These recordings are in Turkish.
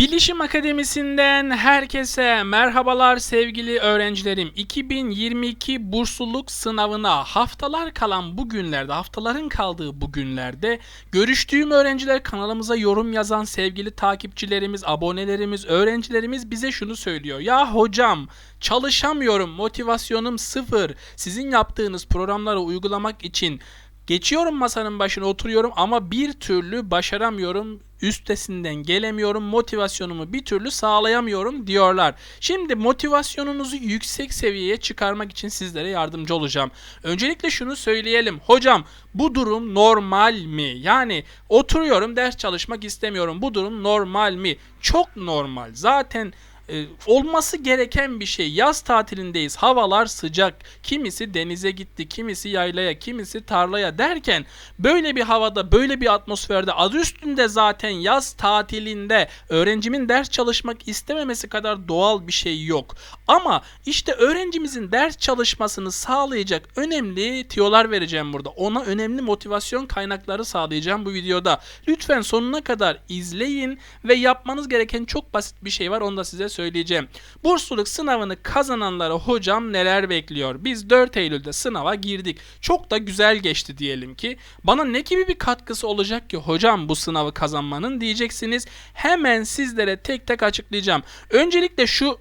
Bilişim Akademisi'nden herkese merhabalar sevgili öğrencilerim. 2022 bursluluk sınavına haftalar kalan bu günlerde, haftaların kaldığı bu günlerde görüştüğüm öğrenciler kanalımıza yorum yazan sevgili takipçilerimiz, abonelerimiz, öğrencilerimiz bize şunu söylüyor. Ya hocam çalışamıyorum, motivasyonum sıfır. Sizin yaptığınız programları uygulamak için Geçiyorum masanın başına oturuyorum ama bir türlü başaramıyorum. Üstesinden gelemiyorum. Motivasyonumu bir türlü sağlayamıyorum diyorlar. Şimdi motivasyonunuzu yüksek seviyeye çıkarmak için sizlere yardımcı olacağım. Öncelikle şunu söyleyelim. Hocam bu durum normal mi? Yani oturuyorum ders çalışmak istemiyorum. Bu durum normal mi? Çok normal. Zaten e, olması gereken bir şey. Yaz tatilindeyiz. Havalar sıcak. Kimisi denize gitti, kimisi yaylaya, kimisi tarlaya derken böyle bir havada, böyle bir atmosferde adı üstünde zaten yaz tatilinde öğrencimin ders çalışmak istememesi kadar doğal bir şey yok. Ama işte öğrencimizin ders çalışmasını sağlayacak önemli tiyolar vereceğim burada. Ona önemli motivasyon kaynakları sağlayacağım bu videoda. Lütfen sonuna kadar izleyin ve yapmanız gereken çok basit bir şey var. Onu da size söyleyeyim söyleyeceğim. Bursluluk sınavını kazananlara hocam neler bekliyor? Biz 4 Eylül'de sınava girdik. Çok da güzel geçti diyelim ki. Bana ne gibi bir katkısı olacak ki hocam bu sınavı kazanmanın diyeceksiniz. Hemen sizlere tek tek açıklayacağım. Öncelikle şu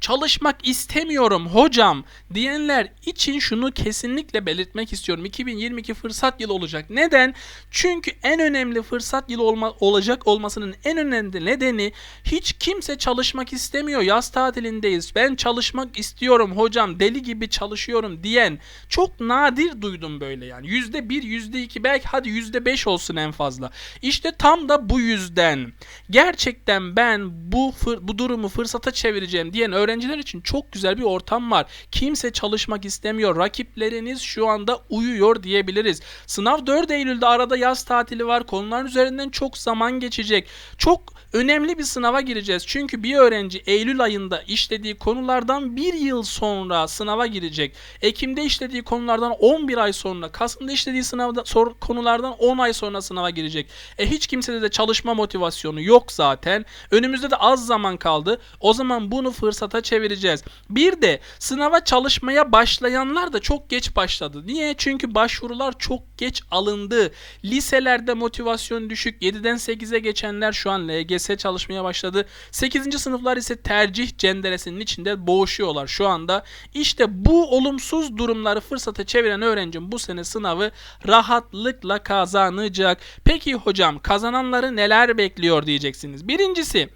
çalışmak istemiyorum hocam diyenler için şunu kesinlikle belirtmek istiyorum. 2022 fırsat yılı olacak. Neden? Çünkü en önemli fırsat yılı olma, olacak olmasının en önemli nedeni hiç kimse çalışmak istemiyor. Yaz tatilindeyiz. Ben çalışmak istiyorum hocam. Deli gibi çalışıyorum diyen çok nadir duydum böyle yani. Yüzde bir, yüzde iki belki hadi yüzde beş olsun en fazla. İşte tam da bu yüzden gerçekten ben bu bu durumu fırsata çevireceğim diyen öğrenci öğrenciler için çok güzel bir ortam var. Kimse çalışmak istemiyor. Rakipleriniz şu anda uyuyor diyebiliriz. Sınav 4 Eylül'de arada yaz tatili var. Konuların üzerinden çok zaman geçecek. Çok önemli bir sınava gireceğiz. Çünkü bir öğrenci Eylül ayında işlediği konulardan bir yıl sonra sınava girecek. Ekim'de işlediği konulardan 11 ay sonra, Kasım'da işlediği sınavda sor, konulardan 10 ay sonra sınava girecek. E hiç kimsede de çalışma motivasyonu yok zaten. Önümüzde de az zaman kaldı. O zaman bunu fırsata çevireceğiz. Bir de sınava çalışmaya başlayanlar da çok geç başladı. Niye? Çünkü başvurular çok geç alındı. Liselerde motivasyon düşük. 7'den 8'e geçenler şu an LGS çalışmaya başladı. 8. sınıflar ise tercih cenderesinin içinde boğuşuyorlar şu anda. İşte bu olumsuz durumları fırsata çeviren öğrencim bu sene sınavı rahatlıkla kazanacak. Peki hocam kazananları neler bekliyor diyeceksiniz. Birincisi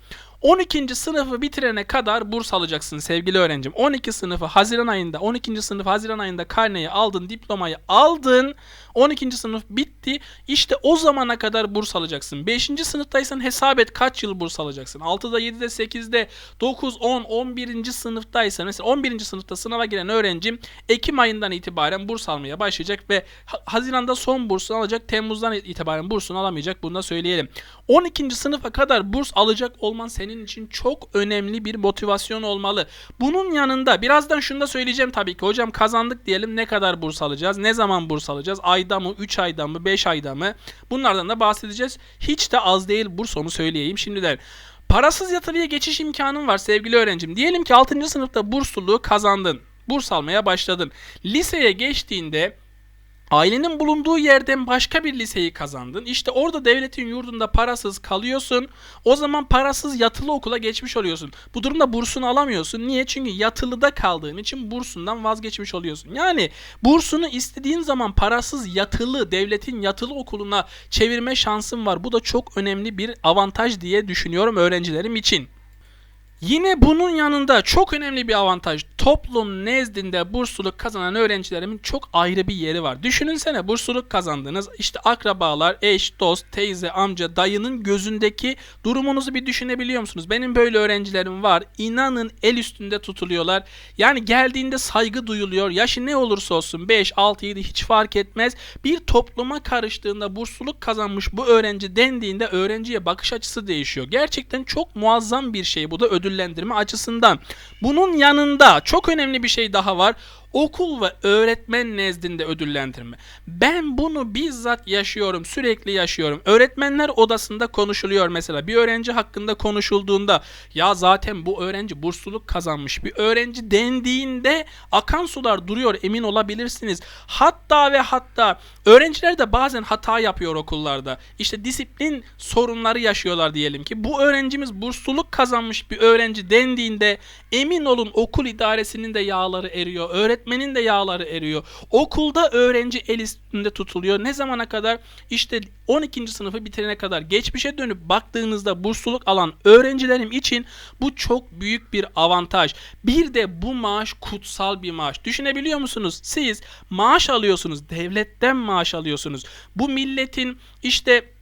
12. sınıfı bitirene kadar burs alacaksın sevgili öğrencim. 12 sınıfı Haziran ayında, 12. sınıf Haziran ayında karneyi aldın, diplomayı aldın. 12. sınıf bitti. İşte o zamana kadar burs alacaksın. 5. sınıftaysan hesap et kaç yıl burs alacaksın. 6'da, 7'de, 8'de, 9, 10, 11. sınıftaysan mesela 11. sınıfta sınava giren öğrencim Ekim ayından itibaren burs almaya başlayacak ve Haziran'da son bursunu alacak. Temmuz'dan itibaren bursunu alamayacak. Bunu da söyleyelim. 12. sınıfa kadar burs alacak olman senin için çok önemli bir motivasyon olmalı. Bunun yanında birazdan şunu da söyleyeceğim tabii ki. Hocam kazandık diyelim ne kadar burs alacağız? Ne zaman burs alacağız? Ay ayda mı, 3 ayda mı, 5 ayda mı? Bunlardan da bahsedeceğiz. Hiç de az değil burs onu söyleyeyim şimdiden. Parasız yatırıya geçiş imkanın var sevgili öğrencim. Diyelim ki 6. sınıfta bursluluğu kazandın. Burs almaya başladın. Liseye geçtiğinde Ailenin bulunduğu yerden başka bir liseyi kazandın. İşte orada devletin yurdunda parasız kalıyorsun. O zaman parasız yatılı okula geçmiş oluyorsun. Bu durumda bursunu alamıyorsun. Niye? Çünkü yatılıda kaldığın için bursundan vazgeçmiş oluyorsun. Yani bursunu istediğin zaman parasız yatılı, devletin yatılı okuluna çevirme şansın var. Bu da çok önemli bir avantaj diye düşünüyorum öğrencilerim için. Yine bunun yanında çok önemli bir avantaj. Toplum nezdinde bursluluk kazanan öğrencilerimin çok ayrı bir yeri var. Düşününsene bursluluk kazandınız. İşte akrabalar, eş, dost, teyze, amca, dayının gözündeki durumunuzu bir düşünebiliyor musunuz? Benim böyle öğrencilerim var. İnanın el üstünde tutuluyorlar. Yani geldiğinde saygı duyuluyor. Yaşı ne olursa olsun 5, 6, 7 hiç fark etmez. Bir topluma karıştığında bursluluk kazanmış bu öğrenci dendiğinde öğrenciye bakış açısı değişiyor. Gerçekten çok muazzam bir şey. Bu da ödül ödüllendirme açısından. Bunun yanında çok önemli bir şey daha var. Okul ve öğretmen nezdinde ödüllendirme. Ben bunu bizzat yaşıyorum, sürekli yaşıyorum. Öğretmenler odasında konuşuluyor mesela. Bir öğrenci hakkında konuşulduğunda ya zaten bu öğrenci bursluluk kazanmış bir öğrenci dendiğinde akan sular duruyor emin olabilirsiniz. Hatta ve hatta öğrenciler de bazen hata yapıyor okullarda. İşte disiplin sorunları yaşıyorlar diyelim ki. Bu öğrencimiz bursluluk kazanmış bir öğrenci dendiğinde emin olun okul idaresinin de yağları eriyor. Öğretmenin de yağları eriyor. Okulda öğrenci el üstünde tutuluyor. Ne zamana kadar? İşte 12. sınıfı bitirene kadar geçmişe dönüp baktığınızda bursluluk alan öğrencilerim için bu çok büyük bir avantaj. Bir de bu maaş kutsal bir maaş. Düşünebiliyor musunuz? Siz maaş alıyorsunuz. Devletten maaş alıyorsunuz. Bu milletin işte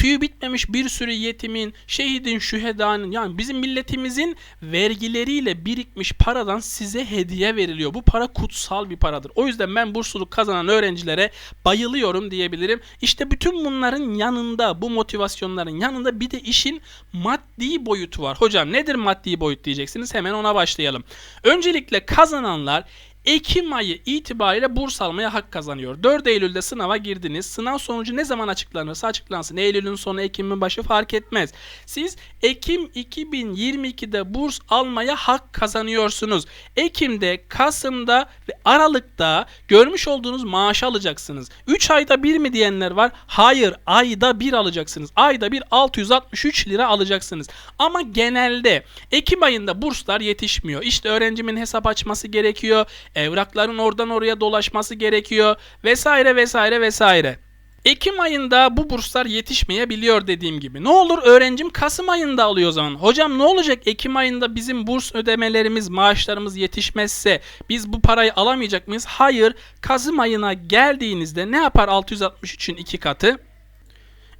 tüyü bitmemiş bir sürü yetimin, şehidin, şühedanın yani bizim milletimizin vergileriyle birikmiş paradan size hediye veriliyor. Bu para kutsal bir paradır. O yüzden ben bursluluk kazanan öğrencilere bayılıyorum diyebilirim. İşte bütün bunların yanında, bu motivasyonların yanında bir de işin maddi boyutu var. Hocam nedir maddi boyut diyeceksiniz. Hemen ona başlayalım. Öncelikle kazananlar Ekim ayı itibariyle burs almaya hak kazanıyor. 4 Eylül'de sınava girdiniz. Sınav sonucu ne zaman açıklanırsa açıklansın. Eylül'ün sonu Ekim'in başı fark etmez. Siz Ekim 2022'de burs almaya hak kazanıyorsunuz. Ekim'de, Kasım'da ve Aralık'ta görmüş olduğunuz maaşı alacaksınız. 3 ayda bir mi diyenler var? Hayır, ayda bir alacaksınız. Ayda bir 663 lira alacaksınız. Ama genelde Ekim ayında burslar yetişmiyor. İşte öğrencimin hesap açması gerekiyor evrakların oradan oraya dolaşması gerekiyor vesaire vesaire vesaire. Ekim ayında bu burslar yetişmeyebiliyor dediğim gibi. Ne olur öğrencim Kasım ayında alıyor o zaman. Hocam ne olacak Ekim ayında bizim burs ödemelerimiz, maaşlarımız yetişmezse biz bu parayı alamayacak mıyız? Hayır. Kasım ayına geldiğinizde ne yapar 663'ün iki katı?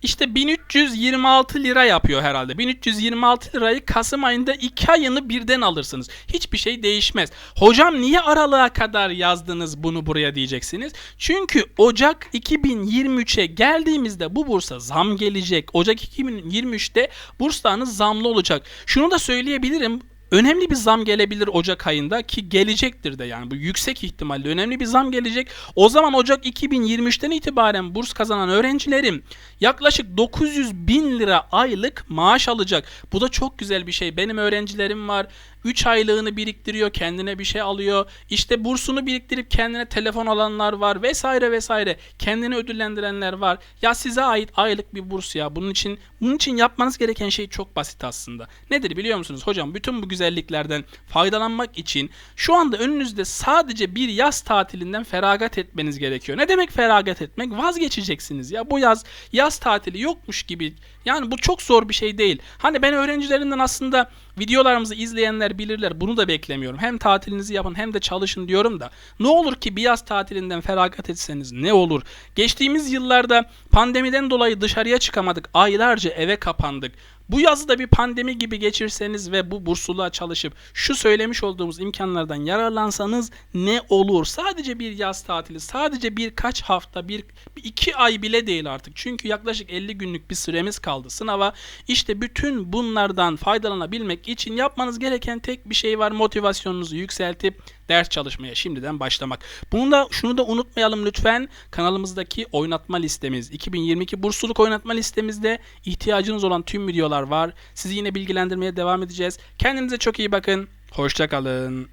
İşte 1326 lira yapıyor herhalde. 1326 lirayı Kasım ayında 2 ayını birden alırsınız. Hiçbir şey değişmez. Hocam niye aralığa kadar yazdınız bunu buraya diyeceksiniz. Çünkü Ocak 2023'e geldiğimizde bu bursa zam gelecek. Ocak 2023'te burslarınız zamlı olacak. Şunu da söyleyebilirim önemli bir zam gelebilir Ocak ayında ki gelecektir de yani bu yüksek ihtimalle önemli bir zam gelecek. O zaman Ocak 2023'ten itibaren burs kazanan öğrencilerim yaklaşık 900 bin lira aylık maaş alacak. Bu da çok güzel bir şey. Benim öğrencilerim var. 3 aylığını biriktiriyor, kendine bir şey alıyor. İşte bursunu biriktirip kendine telefon alanlar var vesaire vesaire. Kendini ödüllendirenler var. Ya size ait aylık bir burs ya. Bunun için bunun için yapmanız gereken şey çok basit aslında. Nedir biliyor musunuz? Hocam bütün bu güzelliklerden faydalanmak için şu anda önünüzde sadece bir yaz tatilinden feragat etmeniz gerekiyor. Ne demek feragat etmek? Vazgeçeceksiniz ya. Bu yaz yaz tatili yokmuş gibi. Yani bu çok zor bir şey değil. Hani ben öğrencilerimden aslında videolarımızı izleyenler bilirler. Bunu da beklemiyorum. Hem tatilinizi yapın hem de çalışın diyorum da. Ne olur ki bir yaz tatilinden feragat etseniz ne olur? Geçtiğimiz yıllarda pandemiden dolayı dışarıya çıkamadık. Aylarca eve kapandık. Bu yazı da bir pandemi gibi geçirseniz ve bu bursluğa çalışıp şu söylemiş olduğumuz imkanlardan yararlansanız ne olur? Sadece bir yaz tatili, sadece birkaç hafta, bir iki ay bile değil artık. Çünkü yaklaşık 50 günlük bir süremiz kaldı sınava. İşte bütün bunlardan faydalanabilmek için yapmanız gereken tek bir şey var. Motivasyonunuzu yükseltip ders çalışmaya şimdiden başlamak. Bunu da şunu da unutmayalım lütfen. Kanalımızdaki oynatma listemiz 2022 bursluluk oynatma listemizde ihtiyacınız olan tüm videolar var. Sizi yine bilgilendirmeye devam edeceğiz. Kendinize çok iyi bakın. Hoşçakalın.